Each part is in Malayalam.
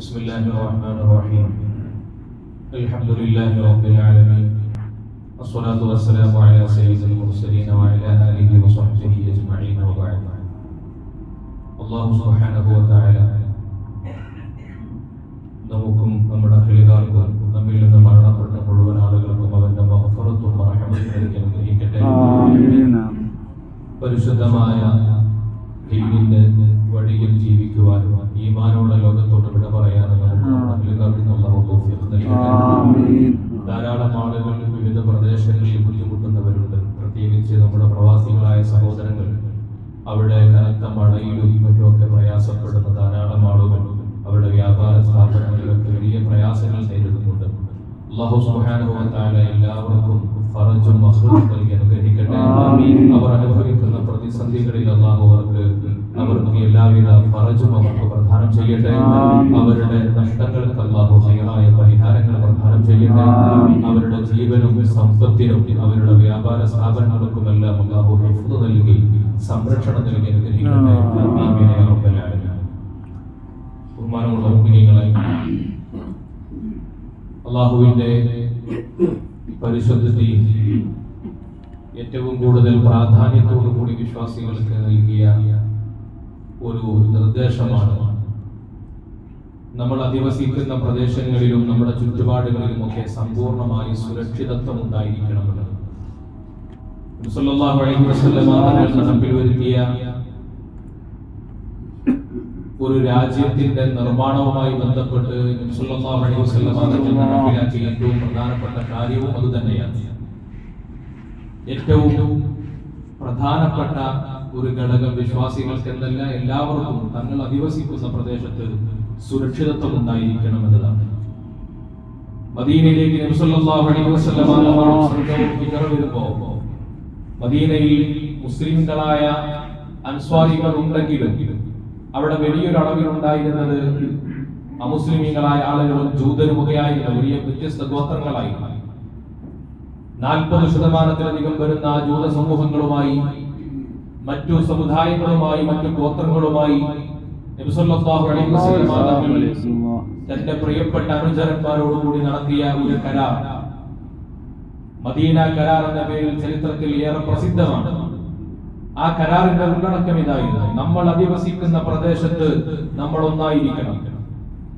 بسم الله الرحمن الرحيم الحمد لله رب العالمين والصلاة والسلام على سيد المرسلين وعلى آله وصحبه أجمعين وبعد الله سبحانه وتعالى നമുക്കും നമ്മുടെ അഖിലുകാർക്കും നമ്മിൽ നിന്ന് മരണപ്പെട്ട മുഴുവൻ ആളുകൾക്കും അവന്റെ മഹഫറത്തും മറഹമത്തും നൽകി അനുഗ്രഹിക്കട്ടെ ആമീൻ പരിശുദ്ധമായ ദീനിന്റെ വഴിയിൽ ജീവിക്കുവാനും ഈമാനുള്ള ലോകത്തോട് വിട ആമീൻ. ധാരാളം ആളുകൾ വിവിധ പ്രദേശങ്ങളിൽ ബുദ്ധിമുട്ടുന്നവരുണ്ട്. പ്രത്യേകിച്ച് നമ്മുടെ പ്രവാസികളായ സഹോദരങ്ങൾ. അവിടെ കനത്ത മഴയിലും മറ്റുമൊക്കെ പ്രയാസപ്പെടുന്ന ധാരാളം ആളുകൾ അവരുടെ വ്യാപാര സ്ഥാപനങ്ങളിലൊക്കെ വലിയ പ്രയാസങ്ങൾ നേരിടുന്നുണ്ട്. അള്ളാഹു തആല എല്ലാവർക്കും ഫറജും മഖ്റൂജും നൽകി അനുഗ്രഹിക്കട്ടെ. അവർ അനുഭവിക്കുന്ന പ്രതിസന്ധികളിൽ അള്ളാഹു അവർക്ക് അവർക്ക് എല്ലാവിധ ഫറജും അവർക്ക് പ്രദാനം ചെയ്യട്ടെ. അവരുടെ നഷ്ടങ്ങൾക്ക് അള്ളാഹു ഹൈറായ പരിഹാരങ്ങൾ പ്രധാനം ചെയ്യട്ടെ. അവരുടെ ജീവനും സമ്പത്തിനും അവരുടെ വ്യാപാര സ്ഥാപനങ്ങൾക്കുമെല്ലാം അള്ളാഹു ഹിഫ്ദ് നൽകി സംരക്ഷണം നൽകി അനുഗ്രഹിക്കട്ടെ. ബഹുമാനമുള്ള അള്ളാഹുവിന്റെ പരിശുദ്ധ ഏറ്റവും കൂടുതൽ പ്രാധാന്യത്തോടു കൂടി വിശ്വാസികൾക്ക് നൽകിയ ഒരു നിർദ്ദേശമാണ്. നമ്മൾ അധിവസിക്കുന്ന പ്രദേശങ്ങളിലും നമ്മുടെ ചുറ്റുപാടുകളിലുമൊക്കെ സമ്പൂർണമായി സുരക്ഷിതത്വം ഉണ്ടായിരിക്കണമെന്ന് വരുത്തിയ ഒരു രാജ്യത്തിന്റെ നിർമ്മാണവുമായി ബന്ധപ്പെട്ട് ഏറ്റവും പ്രധാനപ്പെട്ട കാര്യവും അത് തന്നെയാണ്. ഏറ്റവും പ്രധാനപ്പെട്ട ഒരു ഘടകം വിശ്വാസികൾക്ക് എന്നല്ല എല്ലാവർക്കും തങ്ങൾ അധിവസിക്കുന്ന പ്രദേശത്ത് സുരക്ഷിതത്വം ഉണ്ടായിരിക്കണം എന്നതാണ് മദീനയിലേക്ക് അലൈഹി വസല്ലം മദീനയിൽ മുസ്ലിംകളായ അൻസ്വാരികൾ ഉണ്ടെങ്കിലും അവിടെ വലിയൊരു അളവിലുണ്ടായിരുന്നത് അമുസ്ലിമീങ്ങളായ ആളുകളും ജൂതരുമൊക്കെയായിരുന്ന വലിയ വ്യത്യസ്ത ഗോത്രങ്ങളായി നാൽപ്പത് ശതമാനത്തിലധികം വരുന്ന ജൂത സമൂഹങ്ങളുമായി മറ്റു സമുദായങ്ങളുമായി മറ്റു ഗോത്രങ്ങളുമായി തന്റെ പ്രിയപ്പെട്ട അനുചരന്മാരോടുകൂടി നടത്തിയ ഒരു കരാർ. മദീന കരാർ എന്ന പേരിൽ ചരിത്രത്തിൽ ഏറെ പ്രസിദ്ധമാണ്. ആ കരാറിന്റെ ഉള്ളടക്കം ഇതായിരുന്നു. നമ്മൾ അധിവസിക്കുന്ന പ്രദേശത്ത് നമ്മൾ ഒന്നായിരിക്കണം.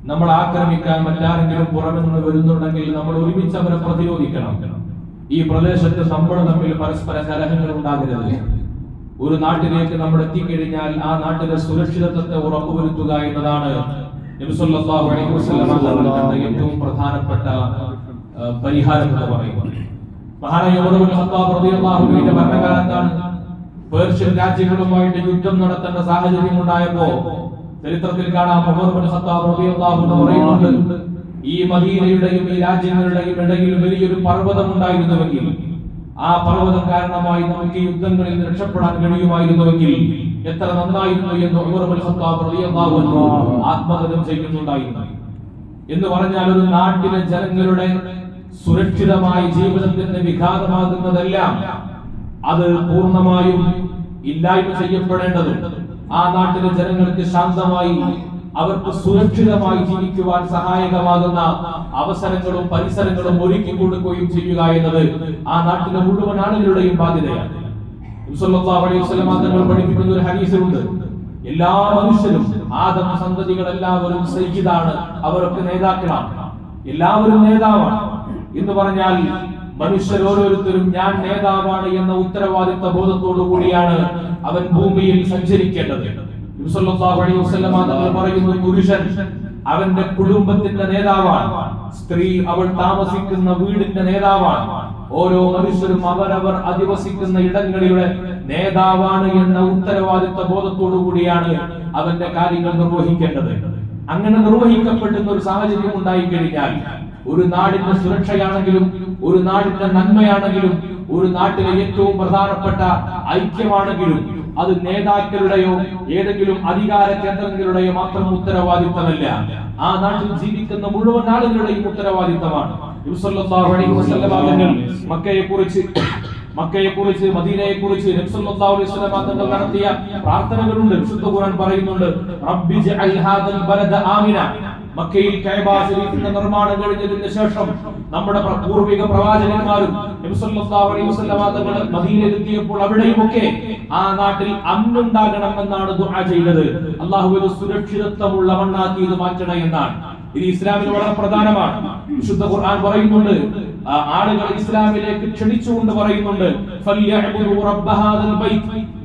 നമ്മൾ ആക്രമിക്കാൻ മറ്റാരെങ്കിലും പുറമെ നിന്ന് വരുന്നുണ്ടെങ്കിൽ നമ്മൾ ഒരുമിച്ച് അവരെ പ്രതിരോധിക്കണം. ഈ പ്രദേശത്ത് നമ്മൾ തമ്മിൽ പരസ്പര കലഹങ്ങൾ ഉണ്ടാകരുത് ഒരു നാട്ടിലേക്ക് നമ്മൾ എത്തിക്കഴിഞ്ഞാൽ ആ നാട്ടിലെ സുരക്ഷിതത്വത്തെ ഉറപ്പുവരുത്തുക എന്നതാണ് ഏറ്റവും പ്രധാനപ്പെട്ട പരിഹാരം എന്ന് പറയുന്നത്. ഭരണകാലത്താണ് പേർഷ്യൻ രാജ്യങ്ങളുമായിട്ട് യുദ്ധം നടത്തേണ്ട സാഹചര്യം ഉണ്ടായപ്പോ ചരിത്രത്തിൽ കാണാം ഈ മദീനയുടെയും ഈ രാജ്യങ്ങളുടെയും ഇടയിൽ വലിയൊരു പർവതം ഉണ്ടായിരുന്നുവെങ്കിൽ ആ പർവതം കാരണമായി നമുക്ക് യുദ്ധങ്ങളിൽ രക്ഷപ്പെടാൻ കഴിയുമായിരുന്നുവെങ്കിൽ എത്ര നന്നായിരുന്നു എന്ന് ആത്മകഥം ചെയ്യുന്നുണ്ടായിരുന്നു എന്ന് പറഞ്ഞാൽ ഒരു നാട്ടിലെ ജനങ്ങളുടെ സുരക്ഷിതമായി ജീവിതത്തിന് വിഘാതമാകുന്നതെല്ലാം അത് പൂർണമായും ഇല്ലായ്മ ചെയ്യപ്പെടേണ്ടതുണ്ട് ആ നാട്ടിലെ ജനങ്ങൾക്ക് ശാന്തമായി അവർക്ക് സുരക്ഷിതമായി ജീവിക്കുവാൻ സഹായകമാകുന്ന അവസരങ്ങളും പരിസരങ്ങളും ഒരുക്കി കൊടുക്കുകയും ചെയ്യുക എന്നത് ആ നാട്ടിലെ മുഴുവൻ ആളുകളുടെയും ബാധ്യതയാണ്. തങ്ങൾ പഠിപ്പിക്കുന്ന ഒരു ഹദീസിലുണ്ട്. എല്ലാ മനുഷ്യരും ആദമ സന്തതികൾ എല്ലാവരും സഹിതാണ് അവരൊക്കെ നേതാക്കളാണ്. എല്ലാവരും നേതാവാണ്. എന്ന് പറഞ്ഞാൽ മനുഷ്യർ ഓരോരുത്തരും ഞാൻ നേതാവാണ് എന്ന ഉത്തരവാദിത്ത ബോധത്തോടു കൂടിയാണ് അവൻ ഭൂമിയിൽ സഞ്ചരിക്കേണ്ടത്. പറയുന്നു പുരുഷൻ അവന്റെ കുടുംബത്തിന്റെ നേതാവാണ്. സ്ത്രീ അവൾ താമസിക്കുന്ന വീടിന്റെ നേതാവാണ്. ഓരോ മനുഷ്യരും അവരവർ അധിവസിക്കുന്ന ഇടങ്ങളിലെ നേതാവാണ് എന്ന ഉത്തരവാദിത്ത ബോധത്തോടു കൂടിയാണ് അവന്റെ കാര്യങ്ങൾ നിർവഹിക്കേണ്ടത്. അങ്ങനെ നിർവഹിക്കപ്പെടുന്ന ഒരു സാഹചര്യം ഉണ്ടായി കഴിഞ്ഞാൽ ഒരു നാടിന്റെ സുരക്ഷയാണെങ്കിലും ഒരു നാടിന്റെ നന്മയാണെങ്കിലും ഒരു നാട്ടിലെ ഏറ്റവും പ്രധാനപ്പെട്ട ഐക്യമാണെങ്കിലും അത് നേതാക്കളുടെയോ ഏതെങ്കിലും അധികാര കേന്ദ്രങ്ങളുടെയോ മാത്രം ഉത്തരവാദിത്തമല്ല. ആ നാട്ടിൽ ജീവിക്കുന്ന മുഴുവൻ ആളുകളുടെയും ഉത്തരവാദിത്തമാണ്. മക്കയെ കുറിച്ച് മക്കയെ കുറിച്ച് മദീനയെ കുറിച്ച് നടത്തിയ പ്രാർത്ഥനകളുണ്ട്. വിശുദ്ധ ഖുർആൻ പറയുന്നുണ്ട് റബ്ബി ജഅൽ ഹാദൽ ആമിന. മക്കയിൽ കഅബ ശരീഫിന്റെ നിർമ്മാണം കഴിഞ്ഞതിന് ശേഷം നമ്മുടെ പൂർവിക പ്രവാചകന്മാരും തങ്ങൾ മദീനയിൽ എത്തിയപ്പോൾ അവിടെയുമൊക്കെ ആ നാട്ടിൽ അന്നുണ്ടാകണം എന്നാണ് ദുആ ചെയ്തത്. അള്ളാഹു ഇത് സുരക്ഷിതത്വമുള്ള മണ്ണാക്കി ഇത് മാറ്റണം എന്നാണ്. ഇത് ഇസ്ലാമിൽ വളരെ പ്രധാനമാണ്. വിശുദ്ധ ഖുർആൻ പറയുന്നുണ്ട്. ആളുകൾ ഇസ്ലാമിലേക്ക് ക്ഷണിച്ചുകൊണ്ട് പറയുന്നുണ്ട്.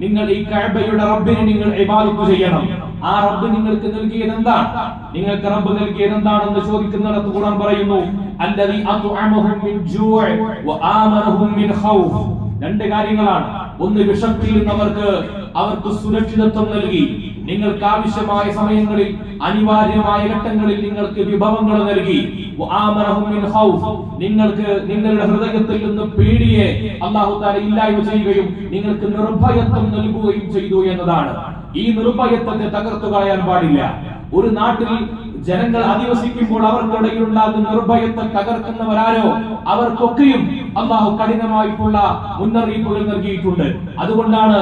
നിങ്ങൾ ഈ കഅബയുടെ റബ്ബിനെ നിങ്ങൾ ഇബാദത്ത് ചെയ്യണം. ആ റബ്ബ് നിങ്ങൾക്ക് നൽകിയത് എന്താണ്? നിങ്ങൾക്ക് റബ്ബ് നൽകിയത് എന്താണെന്ന് ചോദിക്കുന്നിടത്ത് ഖുർആൻ പറയുന്നു അല്ലദി അത്അമഹും മിൻ ജൂഅ് വആമനഹും മിൻ ഖൗഫ്. രണ്ട് കാര്യങ്ങളാണ്. ഒന്ന് വിഷത്തിൽ നിന്നവർക്ക് അവർക്ക് സുരക്ഷിതത്വം നൽകി. നിങ്ങൾക്ക് ആവശ്യമായ സമയങ്ങളിൽ അനിവാര്യമായ ഘട്ടങ്ങളിൽ നിങ്ങൾക്ക് വിഭവങ്ങൾ നൽകി. നിങ്ങൾക്ക് നിങ്ങളുടെ ഹൃദയത്തിൽ നിന്ന് പേടിയെ അല്ലാഹു തആല ഇല്ലായ്മ ചെയ്യുകയും നിങ്ങൾക്ക് നിർഭയത്വം നൽകുകയും ചെയ്തു എന്നതാണ്. ഈ നിർഭയത്വത്തെ തകർത്തു കളയാൻ പാടില്ല. ഒരു നാട്ടിൽ ജനങ്ങൾ അധിവസിക്കുമ്പോൾ അവർക്കിടയിൽ ഉണ്ടാകുന്ന തകർക്കുന്നവരാരോ അവർക്കൊക്കെയും അള്ളാഹു കഠിനമായിട്ടുള്ള മുന്നറിയിപ്പുകൾ നൽകിയിട്ടുണ്ട്. അതുകൊണ്ടാണ്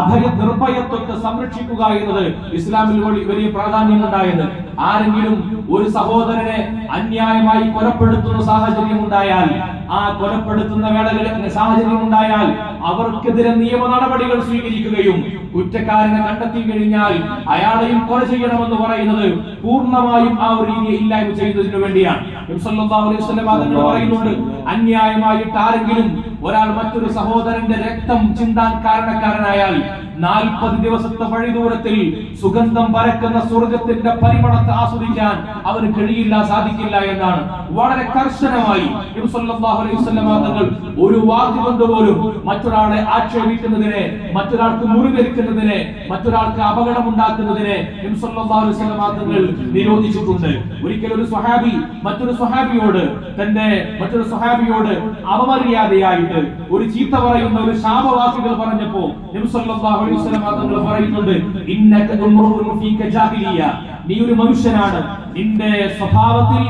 അഭയ നിർഭയത്വത്തെ സംരക്ഷിക്കുക എന്നത് ഇസ്ലാമിൽ വഴി വലിയ പ്രാധാന്യം ഉണ്ടായത് ആരെങ്കിലും ഒരു സഹോദരനെ അന്യായമായി കൊലപ്പെടുത്തുന്ന സാഹചര്യം ഉണ്ടായാൽ ആ കൊലപ്പെടുത്തുന്ന വേളകളിൽ സാഹചര്യം ഉണ്ടായാൽ അവർക്കെതിരെ നിയമ നടപടികൾ സ്വീകരിക്കുകയും കുറ്റക്കാരനെ കണ്ടെത്തി കഴിഞ്ഞാൽ അയാളെയും കൊല ചെയ്യണമെന്ന് പറയുന്നത് പൂർണമായും ആ ഒരു രീതിയെ ഇല്ലായ്മ ചെയ്യുന്നതിന് വേണ്ടിയാണ്. പറയുന്നുണ്ട്. അന്യായമായിട്ട് ആരെങ്കിലും ഒരാൾ മറ്റൊരു സഹോദരന്റെ രക്തം ചിന്താൻ കാരണക്കാരനായാൽ നാൽപ്പത് ദിവസത്തെ വഴി ദൂരത്തിൽ സുഗന്ധം പരക്കുന്ന സ്വർഗത്തിന്റെ പരിമളത്തെ ആസ്വദിക്കാൻ അവന് കഴിയില്ല സാധിക്കില്ല എന്നാണ്. വളരെ കർശനമായി തങ്ങൾ ഒരു വാക്ക് കൊണ്ടുപോലും മറ്റൊരാളെ ആക്ഷേപിക്കുന്നതിനെ മറ്റൊരാൾക്ക് മുറിവേൽക്കുന്നതിനെ മറ്റൊരാൾക്ക് അപകടം ഉണ്ടാക്കുന്നതിനെ തങ്ങൾ നിരോധിച്ചിട്ടുണ്ട്. ഒരിക്കൽ ഒരു സ്വഹാബി മറ്റൊരു സ്വഹാബിയോട് തന്റെ മറ്റൊരു സ്വഹാബിയോട് അപമര്യാദയായിട്ട് ഒരു ചീത്ത പറയുന്ന ഒരു ശാപവാസികൾ പറഞ്ഞപ്പോ വസല്ലം പറയുന്നുണ്ട്. നീ ഒരു മനുഷ്യനാണ്. നിന്റെ സ്വഭാവത്തിൽ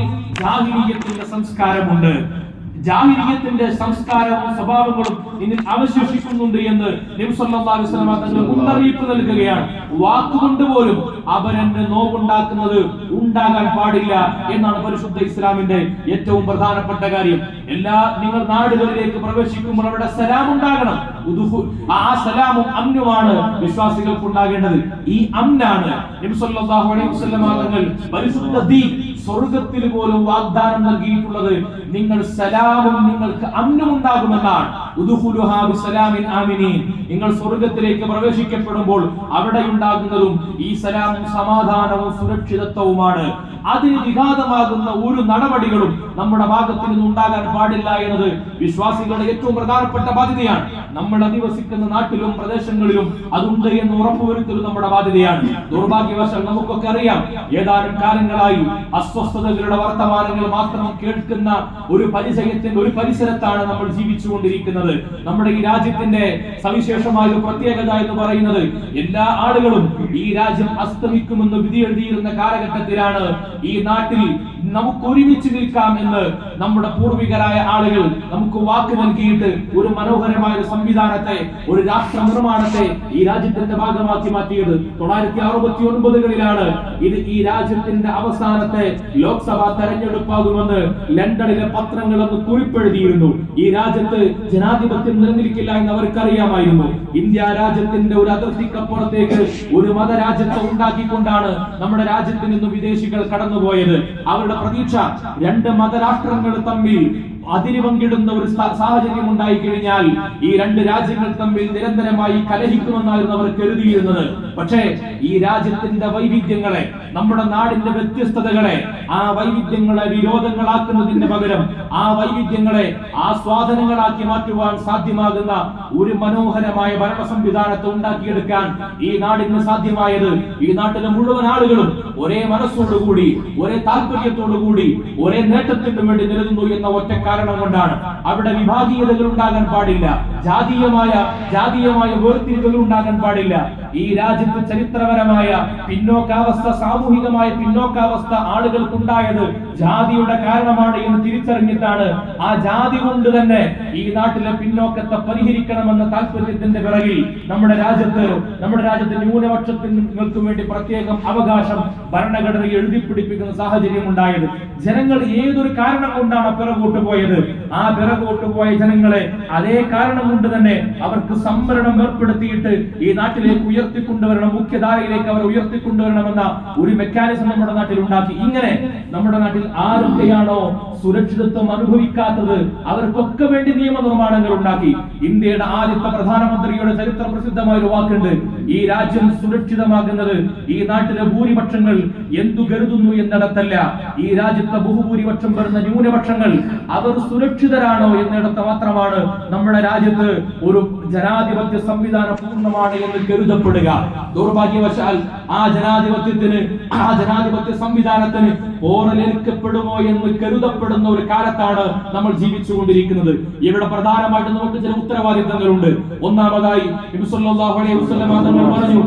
സംസ്കാരമുണ്ട്. ജാഹിലിയത്തിന്റെ സംസ്കാരവും സ്വഭാവങ്ങളും നിന്നിൽ അവശേഷിക്കുന്നുണ്ട് എന്ന് തങ്ങൾ മുന്നറിയിപ്പ് നൽകുകയാണ്. വാക്കുകൊണ്ട് പോലും അവരെന്നെ നോവുണ്ടാക്കുന്നത് ഉണ്ടാകാൻ പാടില്ല എന്നാണ് പരിശുദ്ധ ഇസ്ലാമിന്റെ ഏറ്റവും പ്രധാനപ്പെട്ട കാര്യം. എല്ലാ നിങ്ങൾ നാടുകളിലേക്ക് പ്രവേശിക്കുമ്പോൾ അവിടെ സലാം ഉണ്ടാകണം. ആ സലാമും അമ്നുമാണ് വിശ്വാസികൾക്ക് ഉണ്ടാകേണ്ടത് ഈ അമ്നാണ് തങ്ങൾ പരിശുദ്ധ ദീൻ സ്വർഗത്തിൽ പോലും വാഗ്ദാനം നൽകിയിട്ടുള്ളത് നിങ്ങൾ സലാമും നിങ്ങൾക്ക് അമ്നും ഉണ്ടാകുമെന്നാണ്. നിങ്ങൾ സ്വർഗത്തിലേക്ക് പ്രവേശിക്കപ്പെടുമ്പോൾ അവിടെ ഉണ്ടാകുന്നതും ഈ സലാമും സമാധാനവും സുരക്ഷിതത്വവുമാണ്. അതിന് വിഘാതമാകുന്ന ഒരു നടപടികളും നമ്മുടെ ഭാഗത്ത് നിന്ന് ഉണ്ടാകാൻ പാടില്ല എന്നത് വിശ്വാസികളുടെ ഏറ്റവും പ്രധാനപ്പെട്ട ബാധ്യതയാണ്. നമ്മൾ അധിവസിക്കുന്ന നാട്ടിലും പ്രദേശങ്ങളിലും അതുണ്ട് എന്ന് ഉറപ്പുവരുത്തലും നമ്മുടെ ബാധ്യതയാണ്. ദൗർഭാഗ്യവശാൽ നമുക്കൊക്കെ അറിയാം ഏതാനും കാലങ്ങളായി അസ്വസ്ഥതകളുടെ വർത്തമാനങ്ങൾ മാത്രം കേൾക്കുന്ന ഒരു പരിചയത്തിന്റെ ഒരു പരിസരത്താണ് നമ്മൾ ജീവിച്ചുകൊണ്ടിരിക്കുന്നത്. നമ്മുടെ ഈ രാജ്യത്തിന്റെ സവിശേഷമായ ഒരു പ്രത്യേകത എന്ന് പറയുന്നത് എല്ലാ ആളുകളും ഈ രാജ്യം അസ്തമിക്കുമെന്ന് വിധി എഴുതിയിരുന്ന കാലഘട്ടത്തിലാണ് ഈ നാട്ടിൽ നമുക്ക് ഒരുമിച്ച് നിൽക്കാം എന്ന് നമ്മുടെ പൂർവികരായ ആളുകൾ നമുക്ക് വാക്ക് നൽകിയിട്ട് ഒരു മനോഹരമായ ഒരു സംവിധാനത്തെ ഒരു രാഷ്ട്ര നിർമ്മാണത്തെ ഈ രാജ്യത്തിന്റെ ഭാഗമാക്കി മാറ്റിയത് തൊള്ളായിരത്തി അറുപത്തി ഒൻപതുകളിലാണ് ഇത് ഈ രാജ്യത്തിന്റെ അവസാനത്തെ ലോക്സഭാ തെരഞ്ഞെടുപ്പാകുമെന്ന് ലണ്ടനിലെ പത്രങ്ങൾ അന്ന് കുറിപ്പെഴുതിയിരുന്നു. ഈ രാജ്യത്ത് ജനാധിപത്യം നിലനിൽക്കില്ല എന്ന് അവർക്കറിയാമായിരുന്നു ഇന്ത്യ രാജ്യത്തിന്റെ ഒരു അതിർത്തിക്കപ്പുറത്തേക്ക് ഒരു മതരാജ്യത്തെ ഉണ്ടാക്കിക്കൊണ്ടാണ് നമ്മുടെ രാജ്യത്തിൽ നിന്ന് വിദേശികൾ കടന്നുപോയത്. അവരുടെ പ്രതീക്ഷ രണ്ട് മതരാഷ്ട്രങ്ങൾ തമ്മിൽ അതിര് പങ്കിടുന്ന ഒരു സാഹചര്യം ഉണ്ടായി കഴിഞ്ഞാൽ ഈ രണ്ട് രാജ്യങ്ങൾ തമ്മിൽ നിരന്തരമായി കലഹിക്കുമെന്നായിരുന്നു അവർ കരുതിയിരുന്നത്. പക്ഷേ ഈ രാജ്യത്തിന്റെ വൈവിധ്യങ്ങളെ നമ്മുടെ നാടിന്റെ വ്യത്യസ്തതകളെ ആ വൈവിധ്യങ്ങളെ വിരോധങ്ങളാക്കുന്നതിന് പകരം ആ വൈവിധ്യങ്ങളെ ആസ്വാദനങ്ങളാക്കി മാറ്റുവാൻ സാധ്യമാകുന്ന ഒരു മനോഹരമായ ഭരണ സംവിധാനത്തെ ഉണ്ടാക്കിയെടുക്കാൻ ഈ നാടിന് സാധ്യമായത് ഈ നാട്ടിലെ മുഴുവൻ ആളുകളും ഒരേ മനസ്സോടുകൂടി ഒരേ താല്പര്യത്തോടുകൂടി ഒരേ നേട്ടത്തിനു വേണ്ടി നിലനിന്നു എന്ന ഒറ്റ കാരണം കൊണ്ടാണ് അവിടെ വിഭാഗീയതകൾ ഉണ്ടാകാൻ പാടില്ല. ജാതീയമായ ജാതീയമായ വേർതിരിവുകൾ ഉണ്ടാകാൻ പാടില്ല. ഈ രാജ്യത്ത് ചരിത്രപരമായ പിന്നോക്കാവസ്ഥ സാമൂഹികമായ പിന്നോക്കാവസ്ഥ ആളുകൾക്കുണ്ടായത് ജാതിയുടെ കാരണമാണ് എന്ന് തിരിച്ചറിഞ്ഞിട്ടാണ്. ആ ജാതി കൊണ്ട് തന്നെ ഈ നാട്ടിലെ പിന്നോക്കത്തെ പരിഹരിക്കണമെന്ന താല്പര്യത്തിന്റെ പിറകിൽ നമ്മുടെ രാജ്യത്ത് നമ്മുടെ രാജ്യത്തെ ന്യൂനപക്ഷങ്ങൾക്ക് വേണ്ടി പ്രത്യേകം അവകാശം ഭരണഘടന എഴുതി പിടിപ്പിക്കുന്ന സാഹചര്യം ഉണ്ടായത്. ജനങ്ങൾ ഏതൊരു കാരണം കൊണ്ടാണ് പിറകോട്ട് പോയത്? ആ പിറകോട്ട് പോയ ജനങ്ങളെ അതേ കാരണം കൊണ്ട് തന്നെ അവർക്ക് സംവരണം ഏർപ്പെടുത്തിയിട്ട് ഈ നാട്ടിലേക്ക് ഉയർത്തിക്കൊണ്ടുവരണം മുഖ്യധാരയിലേക്ക് അവരെ ഉയർത്തിക്കൊണ്ടുവരണമെന്ന ഒരു മെക്കാനിസം നമ്മുടെ നാട്ടിൽ ഉണ്ടാക്കി. ഇങ്ങനെ നമ്മുടെ നാട്ടിൽ ആരൊക്കെയാണോ സുരക്ഷിതത്വം അനുഭവിക്കാത്തത് അവർക്കൊക്കെ വേണ്ടി നിയമനിർമ്മാണങ്ങൾ ഉണ്ടാക്കി. ഇന്ത്യയുടെ ആദ്യത്തെ പ്രധാനമന്ത്രിയുടെ ചരിത്ര പ്രസിദ്ധമായ ഒരു വാക്കുണ്ട് ഈ രാജ്യം സുരക്ഷിതമാകുന്നത് ഈ നാട്ടിലെ ഭൂരിപക്ഷങ്ങൾ എന്തു കരുതുന്നു എന്നിടത്തല്ല. ഈ രാജ്യത്തെ ബഹുഭൂരിപക്ഷം വരുന്ന ന്യൂനപക്ഷങ്ങൾ അവർ സുരക്ഷിതരാണോ എന്നിടത്ത് മാത്രമാണ് നമ്മുടെ രാജ്യത്ത് ഒരു ജനാധിപത്യ സംവിധാനം പൂർണമാണ് എന്ന് കരുതപ്പെടുക ദൗർഭാഗ്യവശാൽ ആ ജനാധിപത്യത്തിന് ആ ജനാധിപത്യ സംവിധാനത്തിന് പോറലേൽക്കപ്പെടുമോ എന്ന് കരുതപ്പെടുന്ന ഒരു കാലത്താണ് നമ്മൾ ജീവിച്ചുകൊണ്ടിരിക്കുന്നത്. ഇവിടെ പ്രധാനമായിട്ട് നമുക്ക് ചില ഉത്തരവാദിത്തങ്ങളുണ്ട്. ഒന്നാമതായി പറഞ്ഞു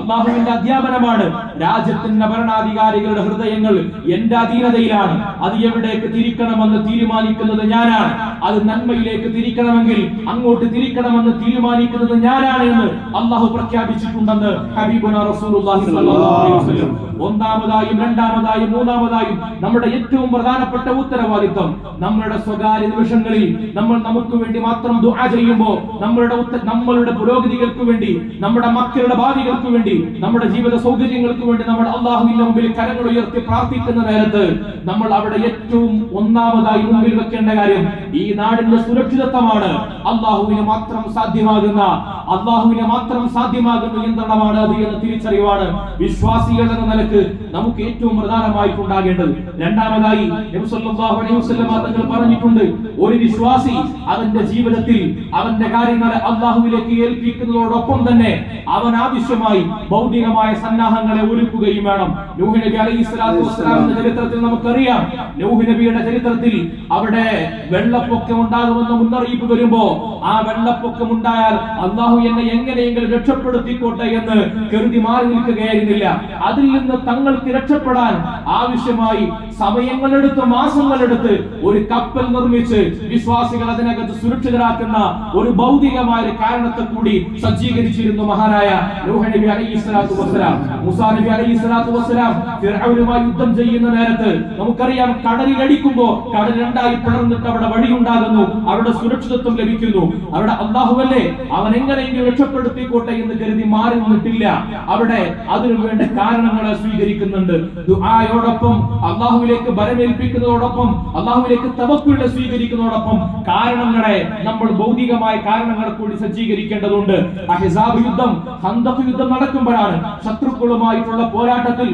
അല്ലാഹുവിന്റെ അധ്യാപനമാണ്. രാജ്യത്തിന്റെ ഭരണാധികാരികളുടെ ഹൃദയങ്ങൾ എന്റെ അധീനതയിലാണ്. അത് എവിടേക്ക് തിരിക്കണമെന്ന് തീരുമാനിക്കുന്നത് ഞാനാണ്. അത് നന്മയിലേക്ക് തിരിക്കണമെങ്കിൽ അങ്ങോട്ട് തിരിക്കണമെന്ന് തീരുമാനിക്കുന്നത് ഞാനാണ് എന്ന് അള്ളാഹു പ്രഖ്യാപിച്ചിട്ടുണ്ടെന്ന് ഹബീബുന റസൂലുള്ളാഹി അലൈഹി വസല്ലം. ഒന്നാമതായും രണ്ടാമതായും മൂന്നാമതായും നമ്മുടെ ഏറ്റവും പ്രധാനപ്പെട്ട ഉത്തരവാദിത്വം നമ്മളുടെ സ്വകാര്യ നിമിഷങ്ങളിൽ നമ്മൾ നമുക്ക് വേണ്ടി മാത്രം ദുആ ചെയ്യുമ്പോൾ നമ്മളുടെ നമ്മളുടെ പുരോഗതികൾക്ക് വേണ്ടി നമ്മുടെ മക്കളുടെ ഭാവികൾക്ക് വേണ്ടി നമ്മുടെ ജീവിത സൗകര്യങ്ങൾക്ക് വേണ്ടി നമ്മൾ അള്ളാഹുവിന്റെ മുമ്പിൽ കരങ്ങൾ ഉയർത്തി പ്രാർത്ഥിക്കുന്ന നേരത്ത് നമ്മൾ അവിടെ ഏറ്റവും ഒന്നാമതായി മുമ്പിൽ വെക്കേണ്ട കാര്യം ഈ നാടിന്റെ സുരക്ഷിതത്വമാണ്. അള്ളാഹുവിന് മാത്രം സാധ്യമാകുന്ന അള്ളാഹുവിനെ മാത്രം സാധ്യമാകുന്ന നിയന്ത്രണമാണ് അത് എന്ന തിരിച്ചറിവാണ് വിശ്വാസികൾ എന്ന നിലയ്ക്ക് നമുക്ക് ഏറ്റവും പ്രധാനമായിട്ടുണ്ടാകേണ്ടത്. രണ്ടാമതായി തങ്ങൾ പറഞ്ഞിട്ടുണ്ട് ഒരു വിശ്വാസി അവന്റെ ജീവിതത്തിൽ അവന്റെ കാര്യങ്ങളെ അള്ളാഹുവിലേക്ക് ഏൽപ്പിക്കുന്നതോടൊപ്പം തന്നെ അവൻ ആവശ്യമായി ഭൗതികമായ സന്നാഹങ്ങളെ ഒരുക്കുകയും വേണം. നൂഹ് നബി ചരിത്രത്തിൽ നമുക്കറിയാം. നൂഹ് നബിയുടെ ചരിത്രത്തിൽ അവിടെ വെള്ളപ്പൊക്കം ഉണ്ടാകുമെന്ന മുന്നറിയിപ്പ് വരുമ്പോ ആ വെള്ളപ്പൊക്കം ഉണ്ടായാൽ അള്ളാഹു എന്നെ എങ്ങനെയെങ്കിലും രക്ഷപ്പെടുത്തിക്കോട്ടെ എന്ന് കരുതി മാറി നിൽക്കുകയായിരുന്നില്ല. അതിൽ നിന്ന് തങ്ങൾക്ക് രക്ഷപ്പെടാൻ ആവശ്യമായി സമയങ്ങളെടുത്ത് മാസങ്ങളെടുത്ത് ഒരു കപ്പൽ നിർമ്മിച്ച് വിശ്വാസികൾ അതിനകത്ത് സുരക്ഷിതരാക്കുന്ന ഒരു ഭൗതികമായ കാരണത്തെ കൂടി സജ്ജീകരിച്ചിരുന്നു മഹാനായ നബി അലൈഹി സ്വലാത്തു വസ്സലാം. മുസാ നബി അലൈഹി സ്വലാത്തു വസ്സലാം ഫിർഔനുമായി യുദ്ധം ചെയ്യുന്ന നേരത്ത് നമുക്കറിയാം കടലിൽ അടിക്കുമ്പോ കടൽ രണ്ടായി പിളർന്നിട്ട് അവിടെ വഴിയുണ്ടാകുന്നു. അവരുടെ സുരക്ഷിതത്വം ലഭിക്കുന്നു. അവിടെ അള്ളാഹുവല്ലേ അവൻ എങ്ങനെയെങ്കിലും രക്ഷപ്പെടുത്തിക്കോട്ടെ എന്ന് കരുതി മാറി നിന്നിട്ടില്ല അവിടെ അതിനു വേണ്ട കാരണങ്ങളെ സ്വീകരിക്കുന്നുണ്ട്. ദുആയോടൊപ്പം അള്ളാഹുവിലേക്ക് ബലമേൽപ്പിക്കുന്നതോടൊപ്പം അള്ളാഹുവിലേക്ക് തവക്കുള്ള സ്വീകരിക്കുന്നതോടൊപ്പം കാരണങ്ങളെ നമ്മൾ ഭൗതികമായ കാരണങ്ങളെ കൂടി സജ്ജീകരിക്കേണ്ടതുണ്ട്. അഹിസാബ് യുദ്ധം ഹന്തഫ് യുദ്ധം നടക്കുമ്പോഴാണ് ശത്രുക്കളുമായിട്ടുള്ള പോരാട്ടത്തിൽ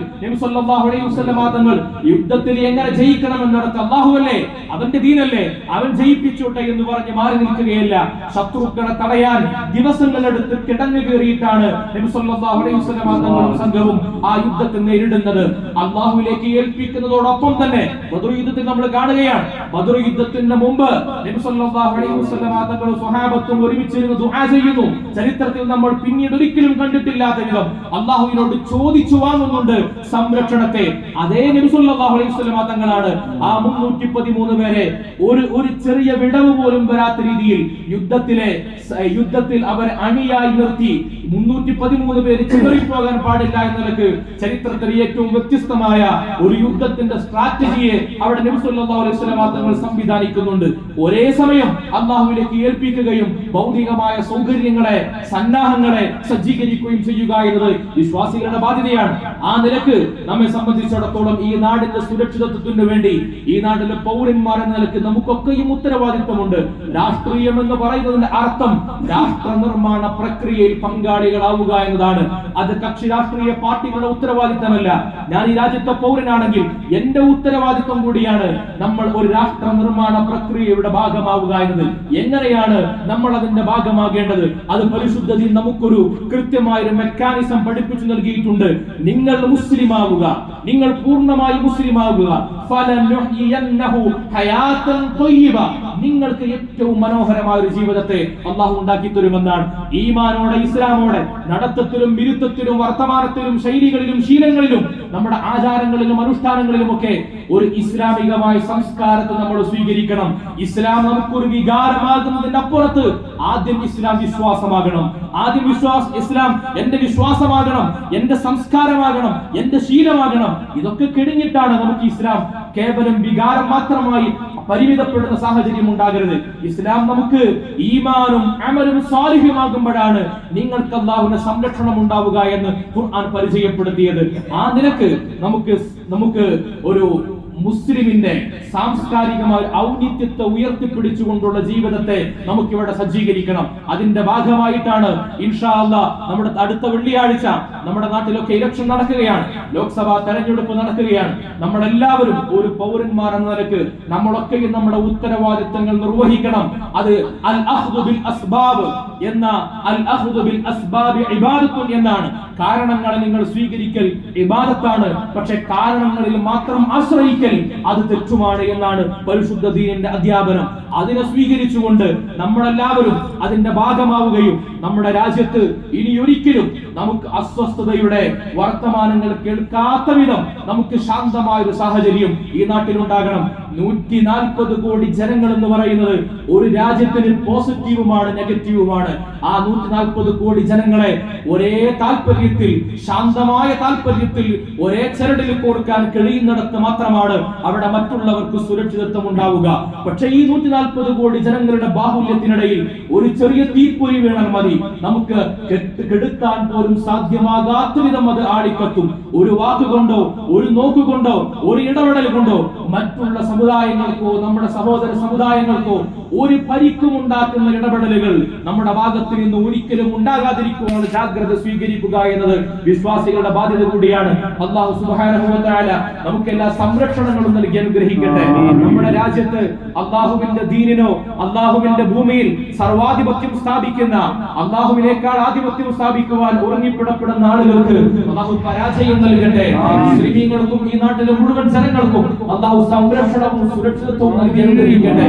തങ്ങൾ യുദ്ധത്തിൽ എങ്ങനെ ജയിക്കണമെന്നിടത്ത് അള്ളാഹുവല്ലേ അവന്റെ ദീനല്ലേ? അവൻ ജയിപ്പിച്ചോട്ടെ എന്ന് പറഞ്ഞ് മാറി നിൽക്കുകയല്ല. ശത്രുക്കളെ തടയാൻ ദിവസങ്ങളെടുത്ത് കിടങ്ങു കയറിയിട്ടാണ് അലൈഹി വസല്ലമ തങ്ങളും സംഘവും ആ യുദ്ധത്തെ നേരിടുന്നത്. അള്ളാഹുവിലേക്ക് ഏൽപ്പിക്കുന്നതോടൊപ്പം തന്നെ ബദർ യുദ്ധത്തിൽ നമ്മൾ കാണുകയാണ്. ബദർ യുദ്ധത്തിന് മുമ്പ് തങ്ങളും സ്വഹാബത്തും ഒരുമിച്ചിരുന്ന് ദുആ ചെയ്യുന്നു. ചരിത്രത്തിൽ നമ്മൾ പിന്നീട് ഒരിക്കലും കണ്ടിട്ടില്ലാത്ത വിധം അള്ളാഹുവിനോട് ചോദിച്ചു വാങ്ങുന്നുണ്ട് സംരക്ഷണത്തെ. അതേ നബി സല്ലല്ലാഹു അലൈഹി വസല്ലമ തങ്ങളാണ് ആ 313 പേരെ ഒരു ഒരു ചെറിയ വിടവ് പോലും വരാത്ത രീതിയിൽ യുദ്ധത്തിലെ യുദ്ധത്തിൽ അവർ അണിയായി നിർത്തി മുന്നൂറ്റി പതിമൂന്ന് പേര് ചിതറിപ്പോകാൻ പാടില്ല എന്ന നിലയ്ക്ക് ചരിത്രത്തിൽ ഏറ്റവും വ്യത്യസ്തമായ ഒരു യുദ്ധത്തിന്റെ സ്ട്രാറ്റജിയെ അവിടെ നബി സല്ലല്ലാഹു അലൈഹി വസല്ലമ സംവിധാനിക്കുന്നുണ്ട്. ഒരേ സമയം അള്ളാഹുവിലേക്ക് ഏൽപ്പിക്കുകയും ഭൗതികമായ സൗകര്യങ്ങളെ സന്നാഹങ്ങളെ സജ്ജീകരിക്കുകയും ചെയ്യുക എന്നത് വിശ്വാസികളുടെ ബാധ്യതയാണ്. ആ നിലയ്ക്ക് നമ്മെ സംബന്ധിച്ചിടത്തോളം ഈ നാടിന്റെ സുരക്ഷിതത്വത്തിന് വേണ്ടി ഈ നാട്ടിലെ പൗരന്മാർ എന്ന നിലയ്ക്ക് നമുക്കൊക്കെയും ഉത്തരവാദിത്വമുണ്ട്. രാഷ്ട്രീയം എന്ന് പറയുന്നതിന്റെ അർത്ഥം രാഷ്ട്ര നിർമ്മാണ പ്രക്രിയയിൽ പങ്കാളികളാവുക എന്നതാണ്. അത് കക്ഷി രാഷ്ട്രീയ പാർട്ടികളുടെ ഉത്തരവാദിത്തമല്ല. ഞാൻ ഈ രാജ്യത്തെ പൗരനാണെങ്കിൽ എന്റെ ഉത്തരവാദിത്വം കൂടിയാണ് നമ്മൾ ഒരു രാഷ്ട്ര നിർമ്മാണ പ്രക്രിയയുടെ ഭാഗമാവുക എന്നത് എങ്ങനെയാണ് നമ്മൾ അതിന്റെ ഭാഗമാകേണ്ടത്? അത് പരിശുദ്ധ നമുക്കൊരു കൃത്യമായ ഒരു മെക്കാനിസം പഠിപ്പിച്ചു നൽകിയിട്ടുണ്ട്. നിങ്ങൾ മുസ്ലിം ആവുക നിങ്ങൾ പൂർണമായി മുസ്ലിം ആവുക നിങ്ങൾക്ക് ഏറ്റവും മനോഹരമായ ഒരു ജീവിതത്തെ അള്ളാഹു ഉണ്ടാക്കി തരുമെന്നാണ് ഈമാനോടെ ഇസ്ലാമോടെ നടത്തത്തിലും വിരുദ്ധത്തിലും വർത്തമാനത്തിലും ശൈലികളിലും ശീലങ്ങളിലും നമ്മുടെ ആചാരങ്ങളിലും അനുഷ്ഠാനങ്ങളിലും ഒക്കെ ഒരു ഇസ്ലാമികമായ സംസ്കാരത്തെ നമ്മൾ സ്വീകരിക്കണം. ഇസ്ലാം നമുക്കൊരു വികാരമാകുന്നതിന്റെ അപ്പുറത്ത് ആദ്യം ഇസ്ലാം വിശ്വാസമാകണം. ആദ്യം വിശ്വാസ ഇസ്ലാം എന്റെ വിശ്വാസമാകണം എന്റെ സംസ്കാരമാകണം എന്റെ ശീലമാകണം. ഇതൊക്കെ കെടിഞ്ഞിട്ടാണ് നമുക്ക് ഇസ്ലാം കേവലം വികാരം മാത്രമായി പരിമിതപ്പെടുന്ന സാഹചര്യം ഉണ്ടാകരുത്. ഇസ്ലാം നമുക്ക് ഈമാനും അമലും സാലിഹ്യമാകുമ്പോഴാണ് നിങ്ങൾക്ക് അള്ളാഹുവിന്റെ സംരക്ഷണം ഉണ്ടാവുക എന്ന് ഖുർആൻ പരിചയപ്പെടുത്തിയത്. ആ നിലയ്ക്ക് നമുക്ക് നമുക്ക് ഒരു മുസ്ലിമിന്റെ സാംസ്കാരികമായ ഔന്നിത്യത്തെ ഉയർത്തിപ്പിടിച്ചുകൊണ്ടുള്ള ജീവിതത്തെ നമുക്കിവിടെ സജ്ജീകരിക്കണം. അതിന്റെ ഭാഗമായിട്ടാണ് ഇൻഷാ അല്ല നമ്മുടെ അടുത്ത വെള്ളിയാഴ്ച നമ്മുടെ നാട്ടിലൊക്കെ ഇലക്ഷൻ നടക്കുകയാണ്. ലോക്സഭാ തെരഞ്ഞെടുപ്പ് നടക്കുകയാണ്. നമ്മളെല്ലാവരും ഒരു പൗരന്മാർ എന്ന നിലയ്ക്ക് നമ്മളൊക്കെയും നമ്മുടെ ഉത്തരവാദിത്തങ്ങൾ നിർവഹിക്കണം. അത് അൽ ബിൽ അസ്ബാബ് എന്ന അൽ ബിൽ അസ്ബാബ് ഇബാദത്തുൻ എന്നാണ്. കാരണങ്ങളെ നിങ്ങൾ സ്വീകരിക്കൽ ഇബാദത്താണ്. പക്ഷെ കാരണങ്ങളിൽ മാത്രം ആശ്രയിക്കൽ അത് തെറ്റുമാണ് എന്നാണ് പരിശുദ്ധ ദീനിന്റെ അധ്യാപനം. അതിനെ സ്വീകരിച്ചുകൊണ്ട് നമ്മളെല്ലാവരും അതിന്റെ ഭാഗമാവുകയും നമ്മുടെ രാജ്യത്ത് ഇനി ഒരിക്കലും നമുക്ക് അസ്വസ്ഥതയുടെ വർത്തമാനങ്ങൾ കേൾക്കാത്ത വിധം നമുക്ക് ശാന്തമായ ഒരു സാഹചര്യം ഈ നാട്ടിൽ ഉണ്ടാകണം നൂറ്റി നാൽപ്പത് കോടി ജനങ്ങൾ എന്ന് പറയുന്നത് ഒരു രാജ്യത്തിന് പോസിറ്റീവുമാണ് നെഗറ്റീവുമാണ്. ആ നൂറ്റി നാൽപ്പത് കോടി ജനങ്ങളെ ഒരേ താല്പര്യത്തിൽ ശാന്തമായ താല്പര്യത്തിൽ ഒരേ ചരടിൽ കോർക്കാൻ കഴിയുന്നിടത്ത് മാത്രമാണ് അവിടെ മറ്റുള്ളവർക്ക് സുരക്ഷിതത്വം ഉണ്ടാവുക. പക്ഷെ ഈ നൂറ്റി നാൽപ്പത് കോടി ജനങ്ങളുടെ ബാഹുല്യത്തിനിടയിൽ ഒരു ചെറിയ തീപ്പൊരി വീണാൽ മതി. നമുക്ക് കെടുത്താൻ പോലും സാധ്യമാകാത്ത വിധം അത് ആളിക്കത്തും ഒരു വാക്കുകൊണ്ടോ ഒരു നോക്കുകൊണ്ടോ ഒരു ഇടപെടൽ കൊണ്ടോ മറ്റുള്ള സമുദായങ്ങൾക്കോ നമ്മുടെ സഹോദര സമുദായങ്ങൾക്കോ ഒരു പരിക്കും ഉണ്ടാക്കുന്ന ഇടപെടലുകൾ നമ്മുടെ ഭാഗത്ത് നിന്ന് ഒരിക്കലും ഉണ്ടാകാതിരിക്കുവാനുള്ള ജാഗ്രത സ്വീകരിക്കുക എന്നത് വിശ്വാസികളുടെ ബാധ്യത കൂടിയാണ്. അള്ളാഹു സുബ്ഹാനഹു വ തആല നമുക്ക് എല്ലാ സംരക്ഷണങ്ങളും നൽകി അനുഗ്രഹിക്കട്ടെ. നമ്മുടെ രാജ്യത്ത് അള്ളാഹുവിന്റെ ദീനിനോ അള്ളാഹുവിന്റെ ഭൂമിയിൽ സർവാധിപത്യം സ്ഥാപിക്കുന്ന അള്ളാഹുവിനേക്കാൾ ആധിപത്യം സ്ഥാപിക്കുവാൻ ഉറങ്ങിപ്പിടപ്പെടുന്ന ആളുകൾക്ക് അള്ളാഹു പരാജയം നൽകട്ടെ. മുസ്ലിമീങ്ങൾക്കും ഈ നാട്ടിലെ മുഴുവൻ ജനങ്ങൾക്കും അള്ളാഹു സംരക്ഷണവും സുരക്ഷിതത്വവും നൽകി അനുഗ്രഹിക്കട്ടെ.